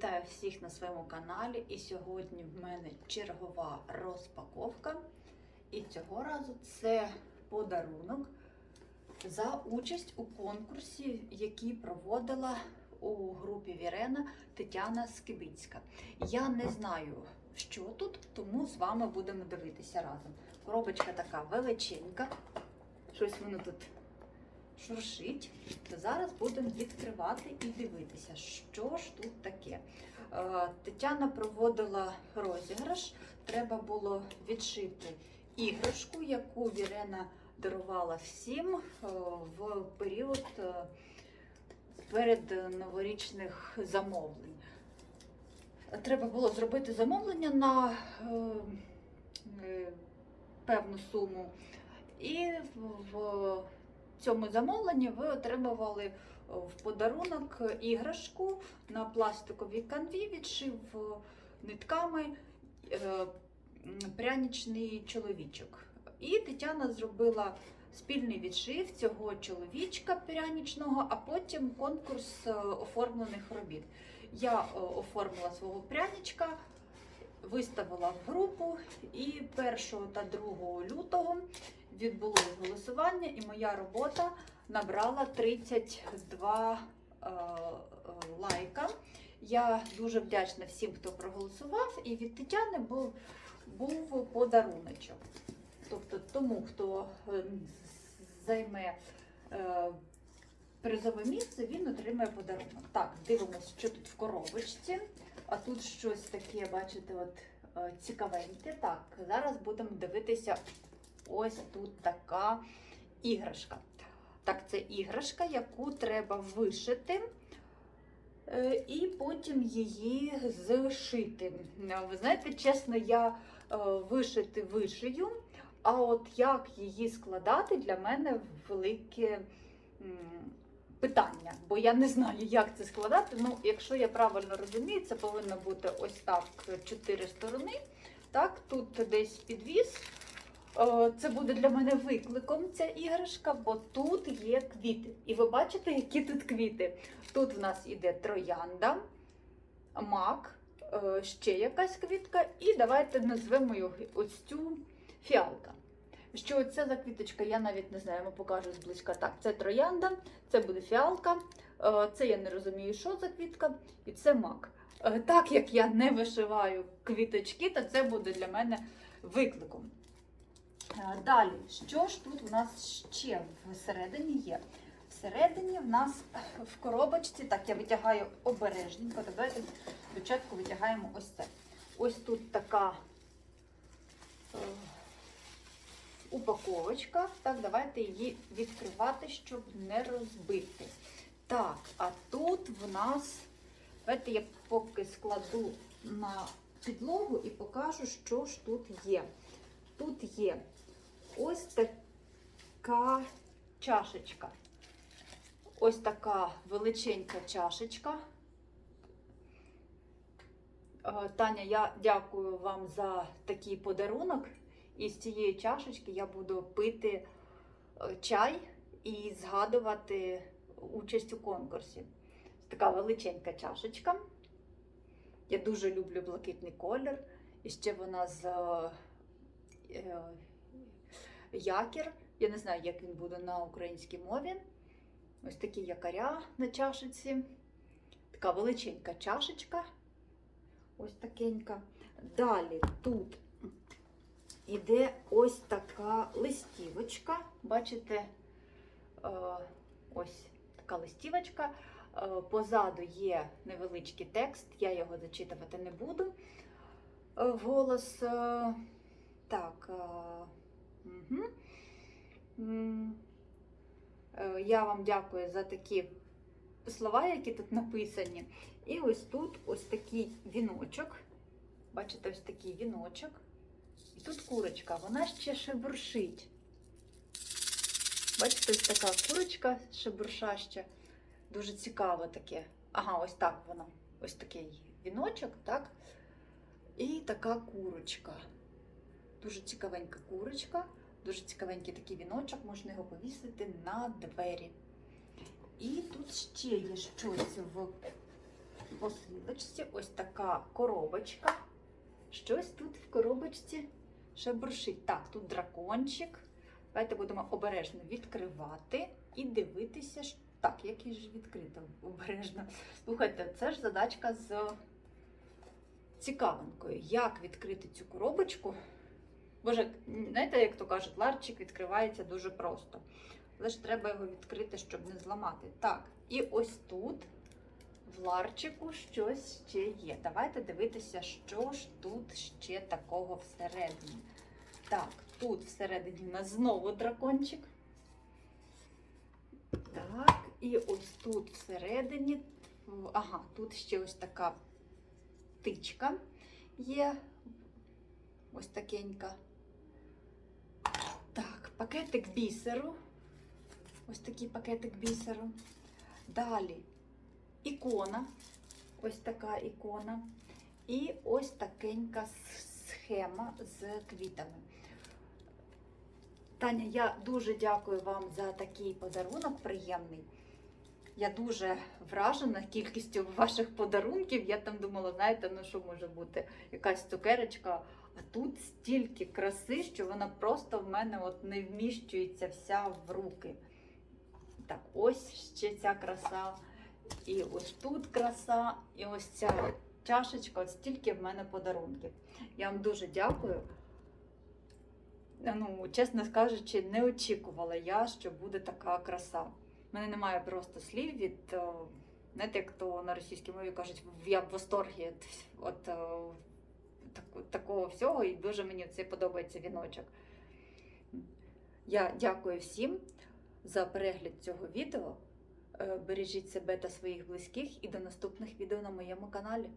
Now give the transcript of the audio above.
Вітаю всіх на своєму каналі. І сьогодні в мене чергова розпаковка. І цього разу це подарунок за участь у конкурсі, який проводила у групі Вірена Тетяна Скибицька. Я не знаю, що тут, тому з вами будемо дивитися разом. Коробочка така величенька. Щось воно тут шуршить. То зараз будемо відкривати і дивитися, що ж тут таке. Е, Тетяна проводила розіграш. Треба було відшити іграшку, яку Вірена дарувала всім е, в період е, перед новорічних замовлень. Треба було зробити замовлення на певну суму. І в цьому замовленні ви отримували е, в подарунок іграшку на пластиковій канві, відшив нитками е, м, пряничний чоловічок. І Тетяна зробила спільний відшив цього чоловічка пряничного, а потім конкурс е, оформлених робіт. Я оформила свого пряничка, виставила в групу, і 1 та 2 лютого відбулось голосування, і моя робота набрала 32 е, е, лайка. Я дуже вдячна всім, хто проголосував, і від Тетяни був, був подаруночок. Тобто тому, хто е, займе е, призове місце, він отримає подарунок. Так, дивимося, що тут в коробочці. А тут щось таке, бачите, от е, цікавеньке. Так, зараз будемо дивитися ось тут така іграшка. Так, це іграшка, яку треба вишити. е, І потім її зшити. Е, Ви знаєте, чесно, я вишити вишию, а от як її складати, для мене велике питання, бо я не знаю, як це складати. Ну, якщо я правильно розумію, це повинно бути ось так чотири сторони. Так, тут десь підвіз. Е, Це буде для мене викликом ця іграшка, бо тут є квіти. І ви бачите, які тут квіти. Тут в нас іде троянда, мак, е, ще якась квітка, і давайте назвемо його ось цю фіалка. Що це за квіточка, я навіть не знаю, вам покажу зблизька. Так, це троянда, це буде фіалка, е, це я не розумію, що за квітка, і це мак. Е, Так як я не вишиваю квіточки, то це буде для мене викликом. Е, Далі, що ж тут у нас ще всередині є? Всередині в нас в коробочці, так, я витягаю обережненько. Давайте спочатку витягаємо ось це. Ось тут така упаковочка. Так, давайте її відкривати, щоб не розбити. Так, а тут в нас, давайте я поки складу на підлогу і покажу, що ж тут є. Тут є ось така чашечка. Ось така величенька чашечка. Е, Таня, я дякую вам за такий подарунок. І з цієї чашечки я буду пити е, чай і згадувати участь у конкурсі. Така величенька чашечка. Я дуже люблю блакитний колір. І ще вона з е, е, якір. Я не знаю, як він буде на українській мові. Ось такі якоря на чашечці. Така величенька чашечка. Ось такенька. Далі тут іде ось така листівочка. Бачите, е, ось така листівочка. Е, Позаду є невеличкий текст, я його зачитувати не буду. Е, Вголос. е, Так. Угу. Я вам дякую за такі слова, які тут написані. І ось тут ось такий віночок. Бачите, ось такий віночок. Тут курочка, вона ще шебуршить. Бачите, ось така курочка шебуршаща. Дуже цікаво таке. Ага, ось так воно. Ось такий віночок, так? І така курочка. Дуже цікавенька курочка, дуже цікавенький такий віночок, можна його повісити на двері. І тут ще є щось в посилочці ось така коробочка. Щось тут в коробочці шебуршить. Так, тут дракончик. Давайте будемо обережно відкривати і дивитися. Так, який ж відкрито обережно. Слухайте, це ж задачка з цікавинкою. Як відкрити цю коробочку? Боже, знаєте, як то кажуть, ларчик відкривається дуже просто. Але ж треба його відкрити, щоб не зламати. Так, і ось тут в ларчику щось ще є. Давайте дивитися, що ж тут ще такого всередині. Так, тут всередині у нас знову дракончик. Так, і ось тут всередині. Ага, тут ще ось така птичка є. Ось такенька. Так, пакетик бісеру. Ось такий пакетик бісеру. Далі ікона. Ось така ікона. І ось такенька схема з квітами. Таня, я дуже дякую вам за такий подарунок приємний. Я дуже вражена кількістю ваших подарунків. Я там думала, знаєте, ну що може бути якась цукерочка, а тут стільки краси, що вона просто в мене от не вміщується вся в руки. Так, ось ще ця краса. І ось тут краса, і ось ця чашечка, от стільки в мене подарунків. Я вам дуже дякую. Ну, чесно кажучи, не очікувала я, що буде така краса. У мене немає просто слів від, е, знаєте, як то на російській мові кажуть, я в восторгі від от, е, так- такого всього, і дуже мені це подобається віночок. Я дякую всім за перегляд цього відео. Е, Бережіть себе та своїх близьких і до наступних відео на моєму каналі.